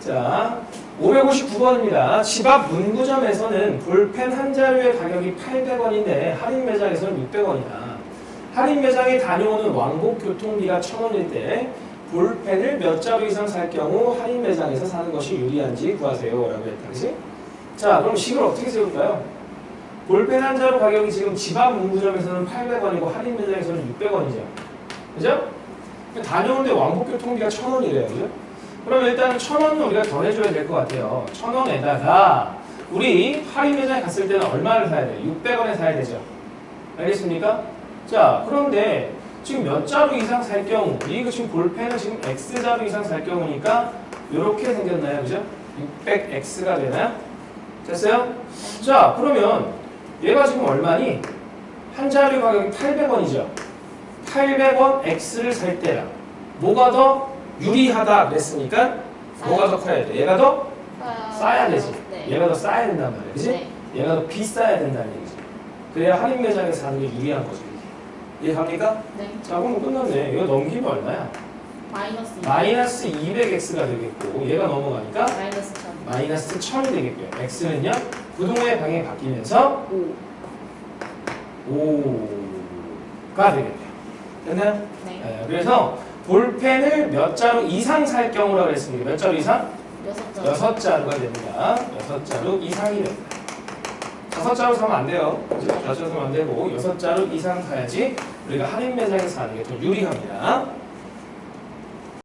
자, 559번입니다. 집 앞 문구점에서는 볼펜 한 자루의 가격이 800원인데 할인 매장에서는 600원이다. 할인 매장에 다녀오는 왕복 교통비가 1000원일 때 볼펜을 몇 자루 이상 살 경우 할인 매장에서 사는 것이 유리한지 구하세요. 라고 했다. 그지? 자, 그럼 식을 어떻게 세울까요? 볼펜 한 자루 가격이 지금 집 앞 문구점에서는 800원이고 할인 매장에서는 600원이죠. 그죠? 다녀오는데 왕복 교통비가 1000원이래요. 그죠? 그럼 일단 1000원은 우리가 더 내줘야 될 것 같아요. 1000원에다가 우리 할인 매장에 갔을 때는 얼마를 사야 돼요? 600원에 사야 되죠. 알겠습니까? 자, 그런데 지금 몇 자루 이상 살 경우, 이거 지금 볼펜은 지금 X자루 이상 살 경우니까 이렇게 생겼나요? 그죠? 600X가 되나요? 됐어요? 자, 그러면 얘가 지금 얼마니? 한 자루 가격이 800원이죠. 800원 X를 살 때랑 뭐가 더 유리하다 그랬으니까 뭐가 더 커야 돼? 얘가 더 싸야 되지. 네. 얘가 더 싸야 된단 말이야. 그지? 네. 얘가 더 비싸야 된다는 얘기지. 그래야 할인 매장에서 사는 게 유리한 거죠. 이게. 이해갑니까? 네. 자, 그럼 끝났네. 이거 넘기면 얼마야? 마이너스 마이너스 200x가 되겠고 얘가 넘어가니까 마이너스 1000. 마이너스 1000이 되겠고요. x는요. 부동의 방향이 바뀌면서 5. 5가 되겠네요. 됐나요? 네. 네, 그래서 볼펜을 몇 자루 이상 살 경우라고 그랬습니다. 몇 자루 이상? 여섯 자루가 됩니다. 여섯 자루 이상이 됩니다. 다섯 자루 사면 안 돼요. 다섯 자루 사면 안 되고 여섯 자루 이상 사야지 우리가 할인 매장에서 사는 게 더 유리합니다.